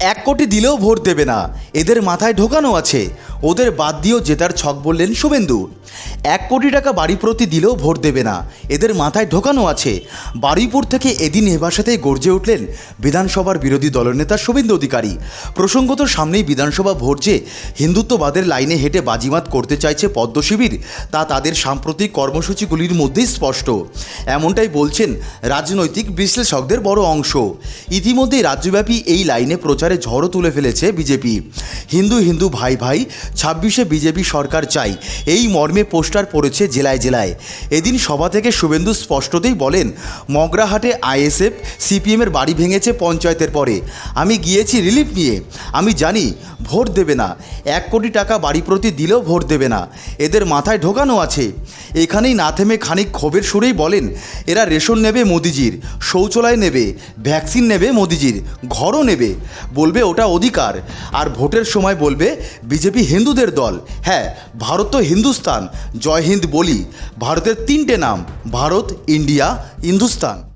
এক কোটি দিলেও ভোট দেবে না। এদের মাথায় ঢোকানো আছে। ওদের বাদ দিয়েও জেতার ছক বললেন শুভেন্দু। এক কোটি টাকা বাড়ি প্রতি দিলেও ভোট দেবে না। এদের মাথায় ঢোকানো আছে। বারুইপুর থেকে এদিন এ ভাষাতেই গর্জে উঠলেন বিধানসভার বিরোধী দলনেতা শুভেন্দু অধিকারী। প্রসঙ্গত সামনেই বিধানসভা ভোট যে হিন্দুত্ববাদের লাইনে হেঁটে বাজিমাত করতে চাইছে পদ্ম শিবির তা তাদের সাম্প্রতিক কর্মসূচিগুলির মধ্যেই স্পষ্ট। এমনটাই বলছেন রাজনৈতিক বিশ্লেষকদের বড় অংশ। ইতিমধ্যেই রাজ্যব্যাপী এই লাইনে প্রচারে ঝড়ও তুলে ফেলেছে বিজেপি। হিন্দু হিন্দু ভাই ভাই, ছাব্বিশে বিজেপি সরকার চাই, এই মর্মে পোস্টার পড়েছে জেলায় জেলায়। এদিন সভা থেকে শুভেন্দু স্পষ্টতেই বলেন, মগরাহাটে আইএসএফ সিপিএমের বাড়ি ভেঙেছে পঞ্চায়েতের পরে। আমি গিয়েছি রিলিফ নিয়ে। আমি জানি, ভোট দেবে না। এক কোটি টাকা বাড়ি প্রতি দিলেও ভোট দেবে না। এদের মাথায় ঢোকানো আছে। এখানেই না থেমে খানিক ক্ষোভের সুরেই বলেন এরা রেশন নেবে মোদিজির, শৌচালয় নেবে, ভ্যাকসিন নেবে মোদিজির, ঘরও নেবে, বলবে ওটা অধিকার। আর ভোটের সময় বলবে বিজেপি হিন্দুদের দল। হ্যাঁ ভারত তো হিন্দুস্তান, জয় হিন্দ বলি। ভারতের তিনটে নাম, ভারত, ইন্ডিয়া হিন্দুস্তান